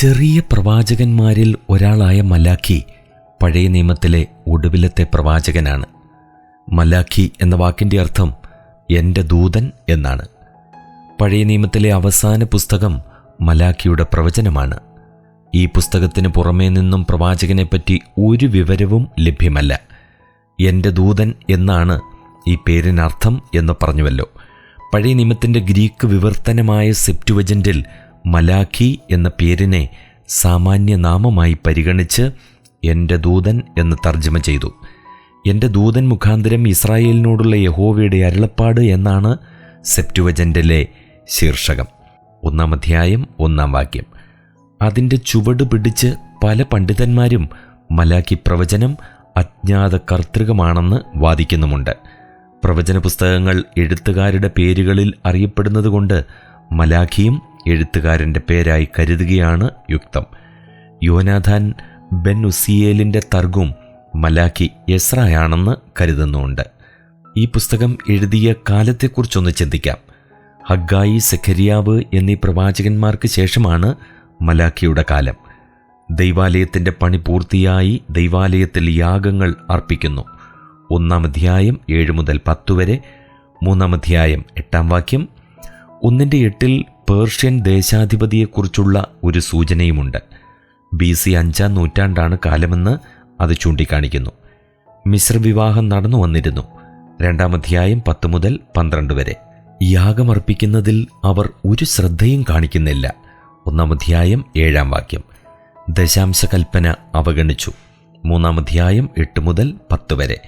ചെറിയ പ്രവാചകന്മാരിൽ ഒരാളായ മലാഖി പഴയ നിയമത്തിലെ ഒടുവിലത്തെ പ്രവാചകനാണ്. മലാഖി എന്ന വാക്കിന്റെ അർത്ഥം എന്റെ ദൂതൻ എന്നാണ്. പഴയ നിയമത്തിലെ അവസാന പുസ്തകം മലാഖിയുടെ പ്രവചനമാണ്. ഈ പുസ്തകത്തിന് പുറമേ നിന്നും പ്രവാചകനെപ്പറ്റി ഒരു വിവരവും ലഭ്യമല്ല. എന്റെ ദൂതൻ എന്നാണ് ഈ പേരിനർത്ഥം എന്ന് പറഞ്ഞുവല്ലോ. പഴയ നിയമത്തിന്റെ ഗ്രീക്ക് വിവർത്തനമായ സെപ്റ്റുവജന്റിൽ മലാഖി എന്ന പേരിനെ സാമാന്യ നാമമായി പരിഗണിച്ച് എന്റെ ദൂതൻ എന്ന് തർജമ ചെയ്തു. എന്റെ ദൂതൻ മുഖാന്തരം ഇസ്രായേലിനോടുള്ള യഹോവയുടെ അരുളപ്പാട് എന്നാണ് സെപ്റ്റുവജന്റിലെ ശീർഷകം. ഒന്നാം അധ്യായം ഒന്നാം വാക്യം. അതിന്റെ ചുവട് പിടിച്ച് പല പണ്ഡിതന്മാരും മലാഖി പ്രവചനം അജ്ഞാത കർത്തൃകമാണെന്ന് വാദിക്കുന്നുമുണ്ട്. പ്രവചന പുസ്തകങ്ങൾ എഴുത്തുകാരുടെ പേരുകളിൽ അറിയപ്പെടുന്നതുകൊണ്ട് മലാഖിയും എഴുത്തുകാരന്റെ പേരായി കരുതുകയാണ് യുക്തം. യോനാഥാൻ ബെൻ ഉസിയേലിന്റെ തർഗും മലാക്കി എസ്രായാണെന്ന് കരുതുന്നുണ്ട്. ഈ പുസ്തകം എഴുതിയ കാലത്തെക്കുറിച്ചൊന്ന് ചിന്തിക്കാം. ഹഗ്ഗായി സെഖരിയാവ് എന്നീ പ്രവാചകന്മാർക്ക് ശേഷമാണ് മലാക്കിയുടെ കാലം. ദൈവാലയത്തിന്റെ പണി പൂർത്തിയായി ദൈവാലയത്തിൽ യാഗങ്ങൾ അർപ്പിക്കുന്നു. ഒന്നാം അധ്യായം ഏഴ് മുതൽ പത്ത് വരെ മൂന്നാം അധ്യായം എട്ടാം വാക്യം ഒന്നിന്റെ എട്ടിൽ പേർഷ്യൻ ദേശാധിപതിയെക്കുറിച്ചുള്ള ഒരു സൂചനയുമുണ്ട്. ബി സി അഞ്ചാം നൂറ്റാണ്ടാണ് കാലമെന്ന് അത് ചൂണ്ടിക്കാണിക്കുന്നു. മിശ്രവിവാഹം നടന്നു വന്നിരുന്നു. രണ്ടാം അധ്യായം പത്ത് മുതൽ പന്ത്രണ്ട് വരെ. യാഗമർപ്പിക്കുന്നതിൽ അവർ ഒരു ശ്രദ്ധയും കാണിക്കുന്നില്ല. ഒന്നാം അധ്യായം ഏഴാം വാക്യം. ദശാംശ കൽപ്പന അവഗണിച്ചു. മൂന്നാം അധ്യായം എട്ട് മുതൽ പത്ത് വരെ.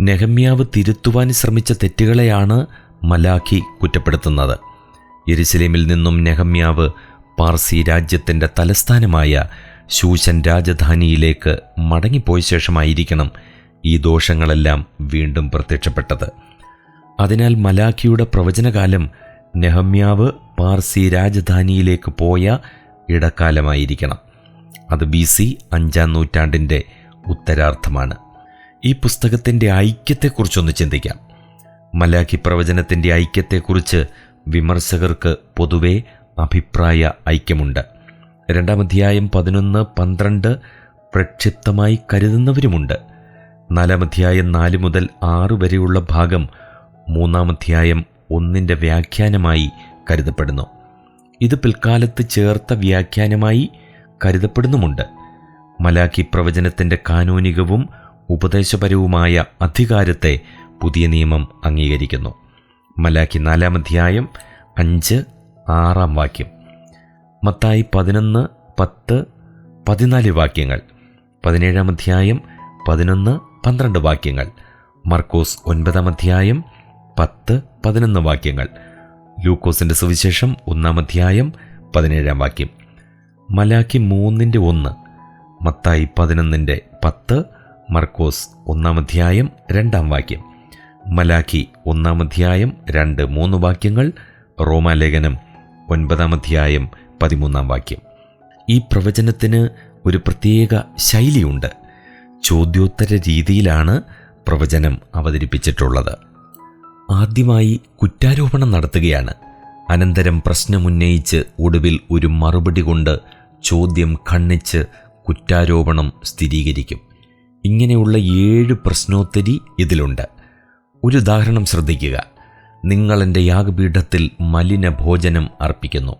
നെഹമ്യാവ് തിരുത്തുവാൻ ശ്രമിച്ച തെറ്റുകളെയാണ് മലാഖി കുറ്റപ്പെടുത്തുന്നത്. യെരുസലേമിൽ നിന്നും നെഹമ്യാവ് പാർസി രാജ്യത്തിന്റെ തലസ്ഥാനമായ ശൂശൻ രാജധാനിയിലേക്ക് മടങ്ങിപ്പോയ ശേഷമായിരിക്കണം ഈ ദോഷങ്ങളെല്ലാം വീണ്ടും പ്രത്യക്ഷപ്പെട്ടത്. അതിനാൽ മലാഖിയുടെ പ്രവചനകാലം നെഹമ്യാവ് പാർസി രാജധാനിയിലേക്ക് പോയ ഇടക്കാലമായിരിക്കണം. അത് ബി സി അഞ്ചാം നൂറ്റാണ്ടിന്റെ ഉത്തരാർത്ഥമാണ്. ഈ പുസ്തകത്തിന്റെ ഐക്യത്തെക്കുറിച്ചൊന്ന് ചിന്തിക്കാം. മലാഖി പ്രവചനത്തിന്റെ ഐക്യത്തെക്കുറിച്ച് വിമർശകർക്ക് പൊതുവെ അഭിപ്രായ ഐക്യമുണ്ട്. രണ്ടാം അധ്യായം പതിനൊന്ന് പന്ത്രണ്ട് പ്രക്ഷിപ്തമായി കരുതുന്നവരുമുണ്ട്. നാലാം അധ്യായം നാല് മുതൽ ആറ് വരെയുള്ള ഭാഗം മൂന്നാം അധ്യായം ഒന്നിന്റെ വ്യാഖ്യാനമായി കരുതപ്പെടുന്നു. ഇത് പിൽക്കാലത്ത് ചേർത്ത വ്യാഖ്യാനമായി കരുതപ്പെടുന്നുമുണ്ട്. മലാഖി പ്രവചനത്തിന്റെ കാനൂനികവും ഉപദേശപരവുമായ അധികാരത്തെ പുതിയ നിയമം അംഗീകരിക്കുന്നു. മലാഖി നാലാം അധ്യായം അഞ്ച് ആറാം വാക്യം. മത്തായി പതിനൊന്ന് പത്ത് പതിനാല് വാക്യങ്ങൾ. പതിനേഴാം അധ്യായം പതിനൊന്ന് പന്ത്രണ്ട് വാക്യങ്ങൾ. മർക്കോസ് ഒൻപതാം അധ്യായം പത്ത് പതിനൊന്ന് വാക്യങ്ങൾ. ലൂക്കോസിന്റെ സുവിശേഷം ഒന്നാം അധ്യായം പതിനേഴാം വാക്യം. മലാക്കി മൂന്നിന്റെ ഒന്ന് മത്തായി പതിനൊന്നിന്റെ പത്ത് മർക്കോസ് ഒന്നാം അധ്യായം രണ്ടാം വാക്യം. മലാഖി ഒന്നാം അധ്യായം രണ്ട് മൂന്ന് വാക്യങ്ങൾ റോമാലേഖനം ഒൻപതാം അധ്യായം പതിമൂന്നാം വാക്യം. ഈ പ്രവചനത്തിന് ഒരു പ്രത്യേക ശൈലിയുണ്ട്. ചോദ്യോത്തര രീതിയിലാണ് പ്രവചനം അവതരിപ്പിച്ചിട്ടുള്ളത്. ആദ്യമായി കുറ്റാരോപണം നടത്തുകയാണ്. അനന്തരം പ്രശ്നമുന്നയിച്ച് ഒടുവിൽ ഒരു മറുപടി കൊണ്ട് ചോദ്യം ഖണ്ണിച്ച് കുറ്റാരോപണം സ്ഥിരീകരിക്കും. ഇങ്ങനെയുള്ള ഏഴ് പ്രശ്നോത്തരി ഇതിലുണ്ട്. ഒരു ഉദാഹരണം ശ്രദ്ധിക്കുക. നിങ്ങൾ എന്റെ യാഗപീഠത്തിൽ മലിന ഭോജനം അർപ്പിക്കുന്നു.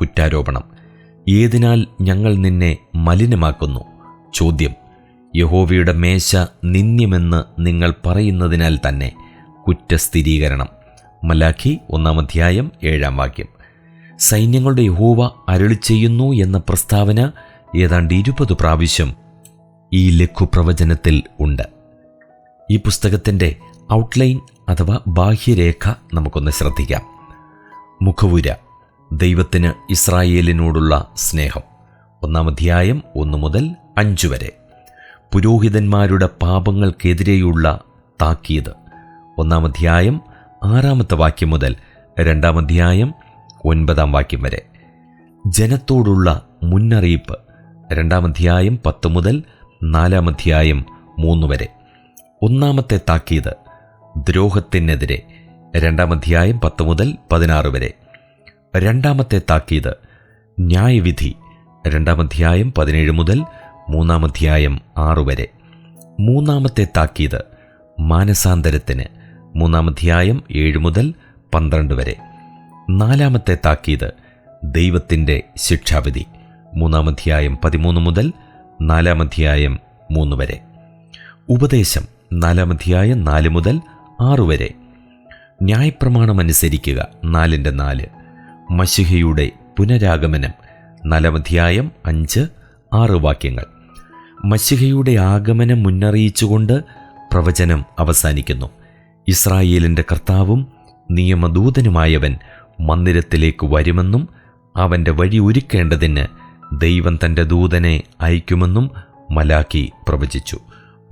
കുറ്റാരോപണം. ഏതിനാൽ ഞങ്ങൾ നിന്നെ മലിനമാക്കുന്നു? ചോദ്യം. യഹോവയുടെ മേശ നിന്ദ്യമെന്ന് നിങ്ങൾ പറയുന്നതിനാൽ തന്നെ കുറ്റസ്ഥിരീകരണം. മലാഖി ഒന്നാം അധ്യായം ഏഴാം വാക്യം. സൈന്യങ്ങളുടെ യഹോവ അരുളി ചെയ്യുന്നു എന്ന പ്രസ്താവന ഏതാണ്ട് ഇരുപത് പ്രാവശ്യം ഈ ലഘുപ്രവചനത്തിൽ ഉണ്ട്. ഈ പുസ്തകത്തിന്റെ ഔട്ട്ലൈൻ അഥവാ ബാഹ്യരേഖ നമുക്കൊന്ന് ശ്രദ്ധിക്കാം. മുഖവുര ദൈവത്തിന് ഇസ്രായേലിനോടുള്ള സ്നേഹം. ഒന്നാം അധ്യായം ഒന്ന് മുതൽ അഞ്ചു വരെ. പുരോഹിതന്മാരുടെ പാപങ്ങൾക്കെതിരെയുള്ള താക്കീത്. ഒന്നാം അധ്യായം ആറാമത്തെ വാക്യം മുതൽ രണ്ടാം അധ്യായം ഒൻപതാം വാക്യം വരെ. ജനത്തോടുള്ള മുന്നറിയിപ്പ്. രണ്ടാം അധ്യായം പത്ത് മുതൽ നാലാം അധ്യായം മൂന്ന് വരെ. ഒന്നാമത്തെ താക്കീത്. ദ്രോഹത്തിനെതിരെ. രണ്ടാം അധ്യായം പത്ത് മുതൽ പതിനാറ് വരെ. രണ്ടാമത്തെ താക്കീത് ന്യായവിധി രണ്ടാം അധ്യായം പതിനേഴ് മുതൽ മൂന്നാം അധ്യായം ആറ് വരെ. മൂന്നാമത്തെ താക്കീത് മാനസാന്തരത്തിന് മൂന്നാം അധ്യായം ഏഴ് മുതൽ പന്ത്രണ്ട് വരെ. നാലാമത്തെ താക്കീത് ദൈവത്തിന്റെ ശിക്ഷാവിധി മൂന്നാം അധ്യായം പതിമൂന്ന് മുതൽ നാലാം അധ്യായം മൂന്ന് വരെ. ഉപദേശം നാലാം അധ്യായം നാല് മുതൽ ആറ് വരെ. ന്യായപ്രമാണമനുസരിക്കുക. നാലിന്റെ നാല്. മഷിഹയുടെ പുനരാഗമനം. നാലാമധ്യായം അഞ്ച് ആറ് വാക്യങ്ങൾ. മഷിഹയുടെ ആഗമനം മുന്നറിയിച്ചുകൊണ്ട് പ്രവചനം അവസാനിക്കുന്നു. ഇസ്രായേലിന്റെ കർത്താവും നിയമദൂതനുമായവൻ മന്ദിരത്തിലേക്ക് വരുമെന്നും അവന്റെ വഴി ഒരുക്കേണ്ടതിന് ദൈവം തന്റെ ദൂതനെ അയക്കുമെന്നും മലാക്കി പ്രവചിച്ചു.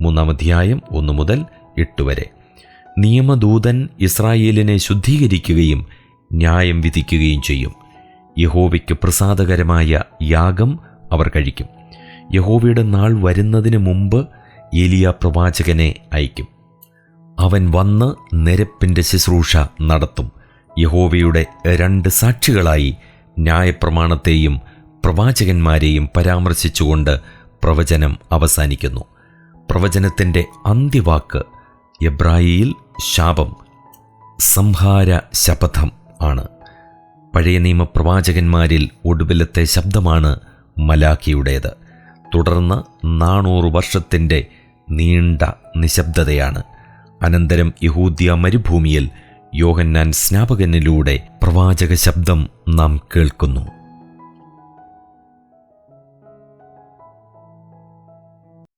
മൂന്നാമധ്യായം ഒന്ന് മുതൽ എട്ട് വരെ. നിയമദൂതൻ ഇസ്രായേലിനെ ശുദ്ധീകരിക്കുകയും ന്യായം വിധിക്കുകയും ചെയ്യും. യഹോവയ്ക്ക് പ്രസാദകരമായ യാഗം അവർ കഴിക്കും. യഹോവയുടെ നാൾ വരുന്നതിന് മുമ്പ് എലിയ പ്രവാചകനെ അയക്കും. അവൻ വന്ന് നിരപ്പിന്റെ ശുശ്രൂഷ നടത്തും. യഹോവയുടെ രണ്ട് സാക്ഷികളായി ന്യായപ്രമാണത്തെയും പ്രവാചകന്മാരെയും പരാമർശിച്ചുകൊണ്ട് പ്രവചനം അവസാനിക്കുന്നു. പ്രവചനത്തിന്റെ അന്ത്യവാക്ക് എബ്രായിയിൽ ശാപം സംഹാര ശപഥം ആണ്. പഴയ നിയമപ്രവാചകന്മാരിൽ ഒടുവിലത്തെ ശബ്ദമാണ് മലാഖിയുടേത്. തുടർന്ന് നാനൂറ് വർഷത്തിന്റെ നീണ്ട നിശബ്ദതയാണ്. അനന്തരം യഹൂദ്യ മരുഭൂമിയിൽ യോഹന്നാൻ സ്നാപകനിലൂടെ പ്രവാചക ശബ്ദം നാം കേൾക്കുന്നു.